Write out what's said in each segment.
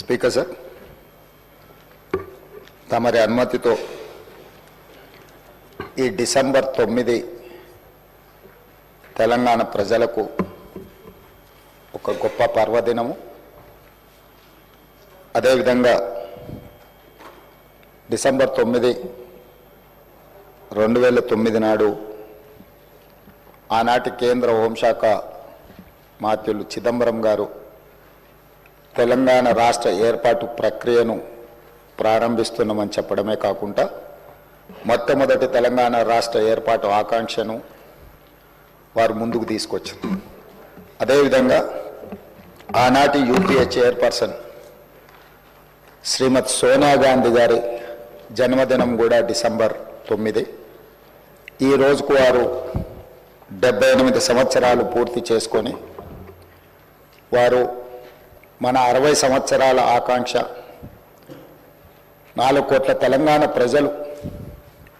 Speaker sir తమరి అనుమతితో ఈ డిసెంబర్ తొమ్మిది తెలంగాణ ప్రజలకు ఒక గొప్ప పర్వదినము. అదేవిధంగా డిసెంబర్ తొమ్మిది రెండు వేల తొమ్మిది నాడు ఆనాటి కేంద్ర హోంశాఖ మాత్యులు చిదంబరం గారు తెలంగాణ రాష్ట్ర ఏర్పాటు ప్రక్రియను ప్రారంభిస్తున్నామని చెప్పడమే కాకుండా మొట్టమొదటి తెలంగాణ రాష్ట్ర ఏర్పాటు ఆకాంక్షను వారు ముందుకు తీసుకొచ్చారు. అదేవిధంగా ఆనాటి యూపీఏ చైర్పర్సన్ శ్రీమతి సోనియా గాంధీ గారి జన్మదినం కూడా డిసెంబర్ తొమ్మిది. ఈ రోజుకు వారు డెబ్బై ఎనిమిది సంవత్సరాలు పూర్తి చేసుకొని వారు మన అరవై సంవత్సరాల ఆకాంక్ష. నాలుగు కోట్ల తెలంగాణ ప్రజలు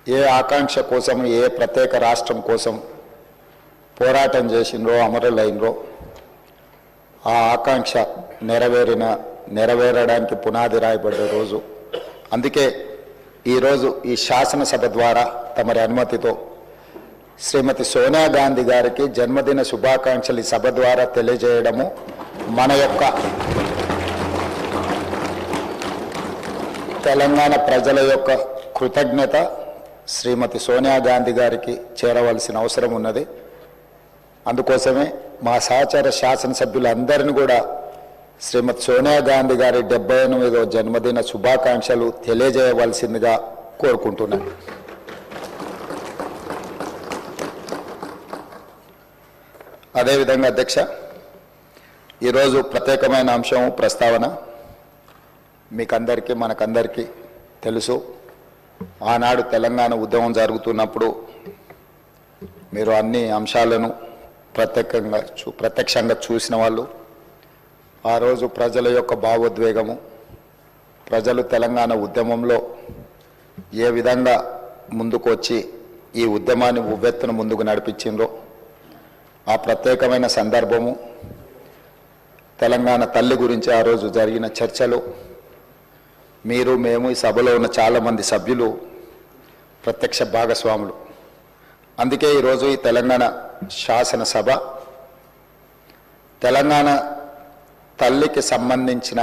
ఏ ఆకాంక్ష కోసం ఏ ప్రత్యేక రాష్ట్రం కోసం పోరాటం చేసిండ్రో అమరులైనరో ఆ ఆకాంక్ష నెరవేరిన నెరవేరడానికి పునాది రాయబడే రోజు. అందుకే ఈరోజు ఈ శాసనసభ ద్వారా తమరి అనుమతితో శ్రీమతి సోనియా గాంధీ గారికి జన్మదిన శుభాకాంక్షలు ఈ సభ ద్వారా తెలియజేయడము మన యొక్క తెలంగాణ ప్రజల యొక్క కృతజ్ఞత శ్రీమతి సోనియా గాంధీ గారికి చేరవలసిన అవసరం ఉన్నది. అందుకోసమే మా సహచార శాసనసభ్యులందరిని కూడా శ్రీమతి సోనియా గాంధీ గారి డెబ్బై ఎనిమిదో జన్మదిన శుభాకాంక్షలు తెలియజేయవలసిందిగా కోరుకుంటున్నాను. అదేవిధంగా అధ్యక్ష ఈరోజు ప్రత్యేకమైన అంశం ప్రస్తావన. మీకందరికీ మనకందరికీ తెలుసు. ఆనాడు తెలంగాణ ఉద్యమం జరుగుతున్నప్పుడు మీరు అన్ని అంశాలను ప్రత్యేకంగా చూ ప్రత్యక్షంగా చూసిన వాళ్ళు ఆ రోజు ప్రజల యొక్క భావోద్వేగము ప్రజలు తెలంగాణ ఉద్యమంలో ఏ విధంగా ముందుకు వచ్చి ఈ ఉద్యమాన్ని ఉవ్వెత్తున ముందుకు నడిపించిండ్రో ఆ ప్రత్యేకమైన సందర్భము తెలంగాణ తల్లి గురించి ఆ రోజు జరిగిన చర్చలు మీరు మేము ఈ సభలో ఉన్న చాలామంది సభ్యులు ప్రత్యక్ష భాగస్వాములు. అందుకే ఈరోజు ఈ తెలంగాణ శాసనసభ తెలంగాణ తల్లికి సంబంధించిన